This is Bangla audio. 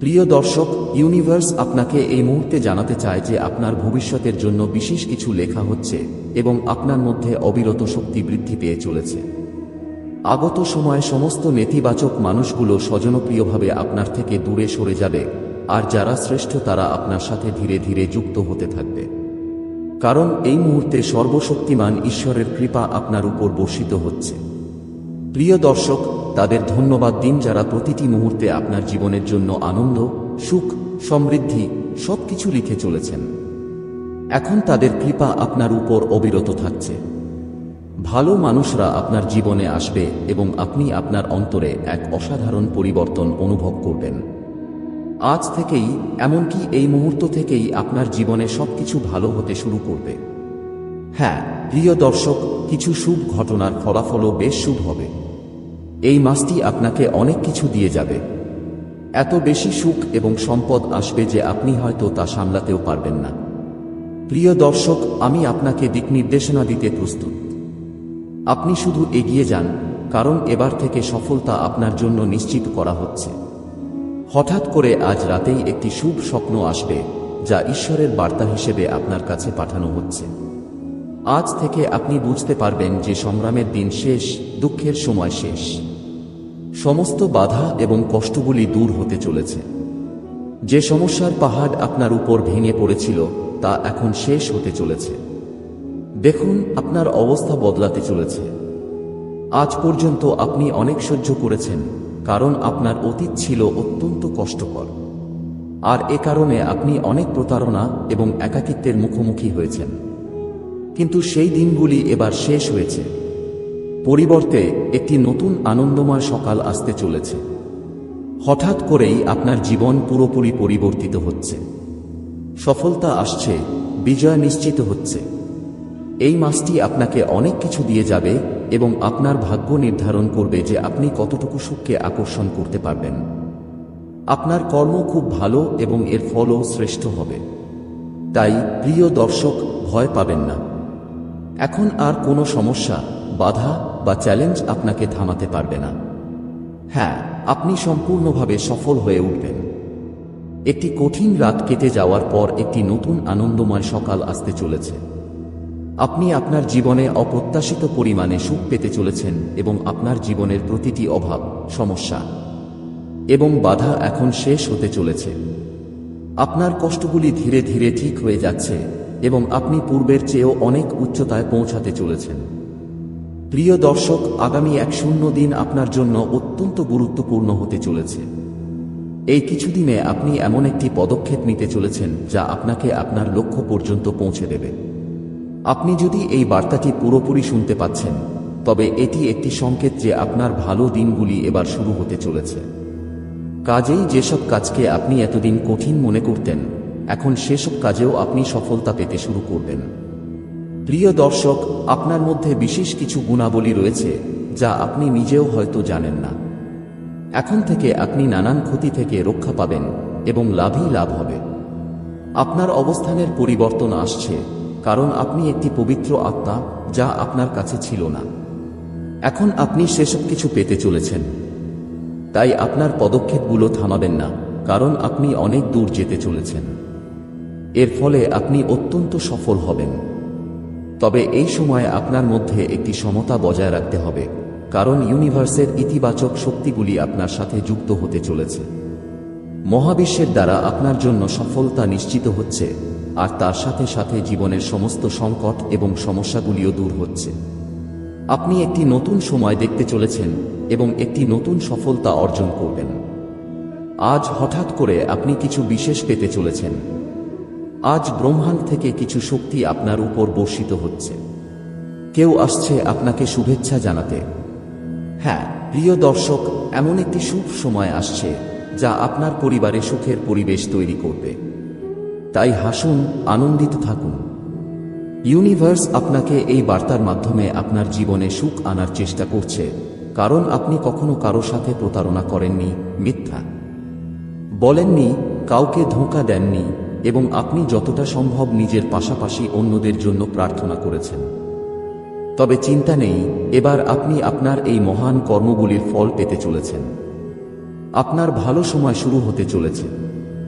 প্রিয় দর্শক, ইউনিভার্স আপনাকে এই মুহূর্তে জানাতে চায় যে আপনার ভবিষ্যতের জন্য বিশেষ কিছু লেখা হচ্ছে এবং আপনার মধ্যে অবিরত শক্তি বৃদ্ধি পেয়ে চলেছে। আগত সময়ে সমস্ত নেতিবাচক মানুষগুলো স্বজনপ্রিয়ভাবে আপনার থেকে দূরে সরে যাবে, আর যারা শ্রেষ্ঠ তারা আপনার সাথে ধীরে ধীরে যুক্ত হতে থাকবে। কারণ এই মুহূর্তে সর্বশক্তিমান ঈশ্বরের কৃপা আপনার উপর বর্ষিত হচ্ছে। প্রিয় দর্শক, তাদের ধন্যবাদ দিন যারা প্রতিটি মুহূর্তে আপনার জীবনের জন্য আনন্দ, সুখ, সমৃদ্ধি সবকিছু লিখে চলেছেন। এখন তাদের কৃপা আপনার উপর অবিরত থাকছে। ভালো মানুষরা আপনার জীবনে আসবে এবং আপনি আপনার অন্তরে এক অসাধারণ পরিবর্তন অনুভব করবেন। আজ থেকেই, এমনকি এই মুহূর্ত থেকেই আপনার জীবনে সবকিছু ভালো হতে শুরু করবে। হ্যাঁ প্রিয় দর্শক, কিছু শুভ ঘটনার ফলাফলও বেশ শুভ হবে। এই মাসটি আপনাকে অনেক কিছু দিয়ে যাবে। এত বেশি সুখ এবং সম্পদ আসবে যে আপনি হয়তো তা সামলাতেও পারবেন না। প্রিয় দর্শক, আমি আপনাকে দিক নির্দেশনা দিতে প্রস্তুত। আপনি শুধু এগিয়ে যান, কারণ এবার থেকে সফলতা আপনার জন্য নিশ্চিত করা হচ্ছে। হঠাৎ করে আজ রাতেই একটি শুভ স্বপ্ন আসবে, যা ঈশ্বরের বার্তা হিসেবে আপনার কাছে পাঠানো হচ্ছে। আজ থেকে আপনি বুঝতে পারবেন যে সংগ্রামের দিন শেষ, দুঃখের সময় শেষ। সমস্ত বাধা এবং কষ্টগুলি দূর হতে চলেছে। যে সমস্যার পাহাড় আপনার উপর ভেঙে পড়েছিল, তা এখন শেষ হতে চলেছে। দেখুন, আপনার অবস্থা বদলাতে চলেছে। আজ পর্যন্ত আপনি অনেক সহ্য করেছেন, কারণ আপনার অতীত ছিল অত্যন্ত কষ্টকর। আর এ কারণে আপনি অনেক প্রতারণা এবং একাকিত্বের মুখোমুখি হয়েছেন। কিন্তু সেই দিনগুলি এবার শেষ হয়েছে। পরিবর্তে একটি নতুন আনন্দময় সকাল আসতে চলেছে। হঠাৎ করেই আপনার জীবন পুরোপুরি পরিবর্তিত হচ্ছে। সফলতা আসছে, বিজয় নিশ্চিত হচ্ছে। এই মাসটি আপনাকে অনেক কিছু দিয়ে যাবে এবং আপনার ভাগ্য নির্ধারণ করবে যে আপনি কতটুকু সুখকে আকর্ষণ করতে পারবেন। আপনার কর্ম খুব ভালো এবং এর ফলও শ্রেষ্ঠ হবে। তাই প্রিয় দর্শক, ভয় পাবেন না। এখন আর কোনো সমস্যা, বাধা বা চ্যালেঞ্জ আপনাকে থামাতে পারবে না। হ্যাঁ আপনি সম্পূর্ণভাবে সফল হয়ে উঠবেন। একটি কঠিন রাত কেটে যাওয়ার পর একটি নতুন আনন্দময় সকাল আসতে চলেছে। আপনি আপনার জীবনে অপ্রত্যাশিত পরিমাণে সুখ পেতে চলেছেন এবং আপনার জীবনের প্রতিটি অভাব, সমস্যা এবং বাধা এখন শেষ হতে চলেছে। আপনার কষ্টগুলি ধীরে ধীরে ঠিক হয়ে যাচ্ছে এবং আপনি পূর্বের চেয়েও অনেক উচ্চতায় পৌঁছাতে চলেছেন। প্রিয় দর্শক, আগামী এক শূন্য দিন আপনার জন্য অত্যন্ত গুরুত্বপূর্ণ হতে চলেছে। এই কিছুদিনে আপনি এমন একটি পদক্ষেপ নিতে চলেছেন যা আপনাকে আপনার লক্ষ্য পর্যন্ত পৌঁছে দেবে। আপনি যদি এই বার্তাটি পুরোপুরি শুনতে পাচ্ছেন, তবে এটি একটি সংকেত যে আপনার ভালো দিনগুলি এবার শুরু হতে চলেছে। কাজেই যেসব কাজকে আপনি এতদিন কঠিন মনে করতেন, এখন সেসব কাজেও আপনি সফলতা পেতে শুরু করবেন। প্রিয় দর্শক, আপনার মধ্যে বিশেষ কিছু গুণাবলী রয়েছে, যা আপনি নিজেও হয়তো জানেন না। এখন থেকে আপনি নানান ক্ষতি থেকে রক্ষা পাবেন এবং লাভই লাভ হবে। আপনার অবস্থানের পরিবর্তন আসছে, কারণ আপনি একটি পবিত্র আত্মা, যা আপনার কাছে ছিল না। এখন আপনি সেসব কিছু পেতে চলেছেন। তাই আপনার পদক্ষেপগুলো থামাবেন না, কারণ আপনি অনেক দূর যেতে চলেছেন। এর ফলে আপনি অত্যন্ত সফল হবেন। তবে এই সময়ে আপনার মধ্যে একটি সমতা বজায় রাখতে হবে, কারণ ইউনিভার্সের ইতিবাচক শক্তিগুলি আপনার সাথে যুক্ত হতে চলেছে। মহাবিশ্বের দ্বারা আপনার জন্য সফলতা নিশ্চিত হচ্ছে, আর তার সাথে সাথে জীবনের সমস্ত সংকট এবং সমস্যাগুলিও দূর হচ্ছে। আপনি একটি নতুন সময় দেখতে চলেছেন এবং একটি নতুন সফলতা অর্জন করবেন। আজ হঠাৎ করে আপনি কিছু বিশেষ পেতে চলেছেন আজ ব্রহ্মাণ্ড থেকে কিছু শক্তি আপনার উপর বর্ষিত হচ্ছে। কেউ আসছে আপনাকে শুভেচ্ছা জানাতে। হ্যাঁ প্রিয় দর্শক, এমন একটি শুভ সময় আসছে যা আপনার পরিবারে সুখের পরিবেশ তৈরি করবে। তাই হাসুন, আনন্দিত থাকুন। ইউনিভার্স আপনাকে এই বার্তার মাধ্যমে আপনার জীবনে সুখ আনার চেষ্টা করছে, কারণ আপনি কখনো কারও সাথে প্রতারণা করেননি, মিথ্যা। বলেননি, কাউকে ধোঁকা দেননি এবং আপনি যতটা সম্ভব নিজের পাশাপাশি অন্যদের জন্য প্রার্থনা করেছেন। তবে চিন্তা নেই, এবার আপনি আপনার এই মহান কর্মগুলির ফল পেতে চলেছেন। আপনার ভালো সময় শুরু হতে চলেছে।